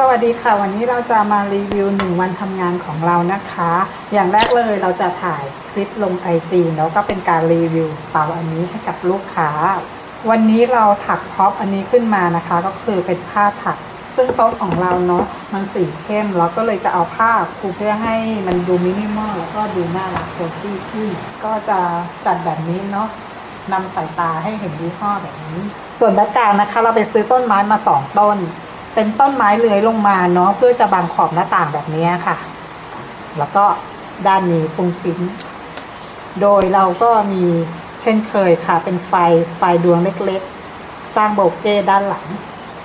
สวัสดีค่ะ วันนี้เราจะมารีวิว1วันทำงานของเรานะคะ อย่างแรกเลยเราจะถ่ายคลิปลง IG แล้วก็เป็นการรีวิวเตาอันนี้ให้กับลูกค้า วันนี้เราถักพ็อปอันนี้ขึ้นมานะคะ ก็คือเป็นผ้าถัก ซึ่งโต๊ะของเราเนาะมันสีเข้มเราก็เลยจะเอาผ้าปูเพื่อให้มันดูมินิมอลแล้วก็ดูน่ารักโคซี่ขึ้นก็จะจัดแบบนี้เนาะนำสายตาให้เห็นยี่ห้อแบบนี้ ส่วนด้านกลางนะคะ เราไปซื้อต้นไม้มาสองต้น เป็นต้นไม้เลื้อยลงมาเนาะเพื่อจะบังขอบหน้าต่างแบบนี้ค่ะ แล้วก็ด้านนี้ฟุ้งฟิ้งโดยเราก็มีเช่นเคยค่ะ เป็นไฟไฟดวงเล็กๆ สร้างโบกเก้ด้านหลัง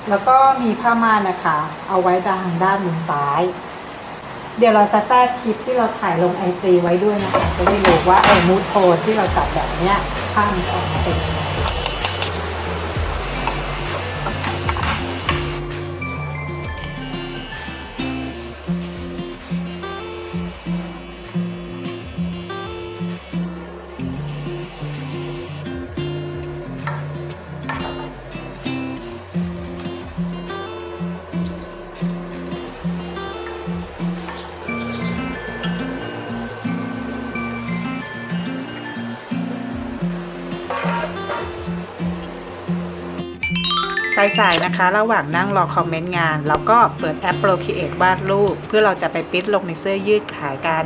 แล้วก็มีผ้าม่านนะคะ เอาไว้ด้านด้านมุมซ้าย เดี๋ยวเราจะแทรกคลิปที่เราถ่ายลงไอจไว้ด้วยนะคะ จะได้รู้ว่าไอ้มูทโทนที่เราจัดแบบเนี้ยภาพมันออกมาเป็นยังไง สายๆนะคะ ระหว่างนั่งรอคอมเมนต์งาน แล้วก็เปิดแอป Procreate วาดรูป เพื่อเราจะไปปิ้นลงในเสื้อยืดขายกัน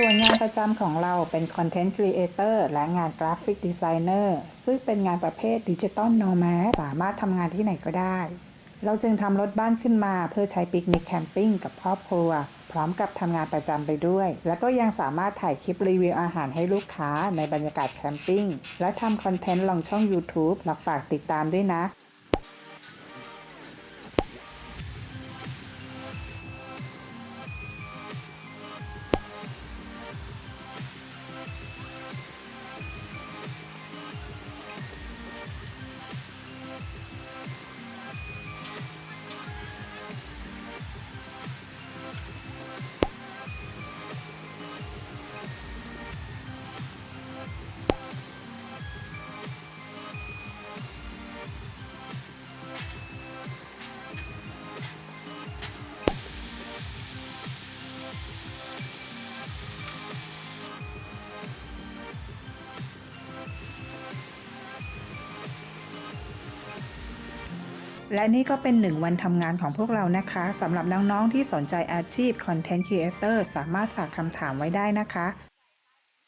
ส่วนงานประจำของเราเป็น Content Creator และงาน Graphic Designer ซึ่งเป็นงานประเภท Digital Nomad สามารถทำงานที่ไหนก็ได้ เราจึงทำรถบ้านขึ้นมาเพื่อใช้ปิกนิกแคมปิ้งกับครอบครัว พร้อมกับทำงานประจำไปด้วย แล้วก็ยังสามารถถ่ายคลิปรีวิวอาหารให้ลูกค้าในบรรยากาศแคมปิ้ง และทำคอนเทนต์ลงช่อง YouTube หลักฝากติดตามด้วยนะ และนี่ก็เป็นหนึ่งวันทำงานของพวกเรานะคะสำหรับน้องๆที่สนใจอาชีพคอนเทนต์ครีเอเตอร์สามารถฝากคำถามไว้ได้นะคะ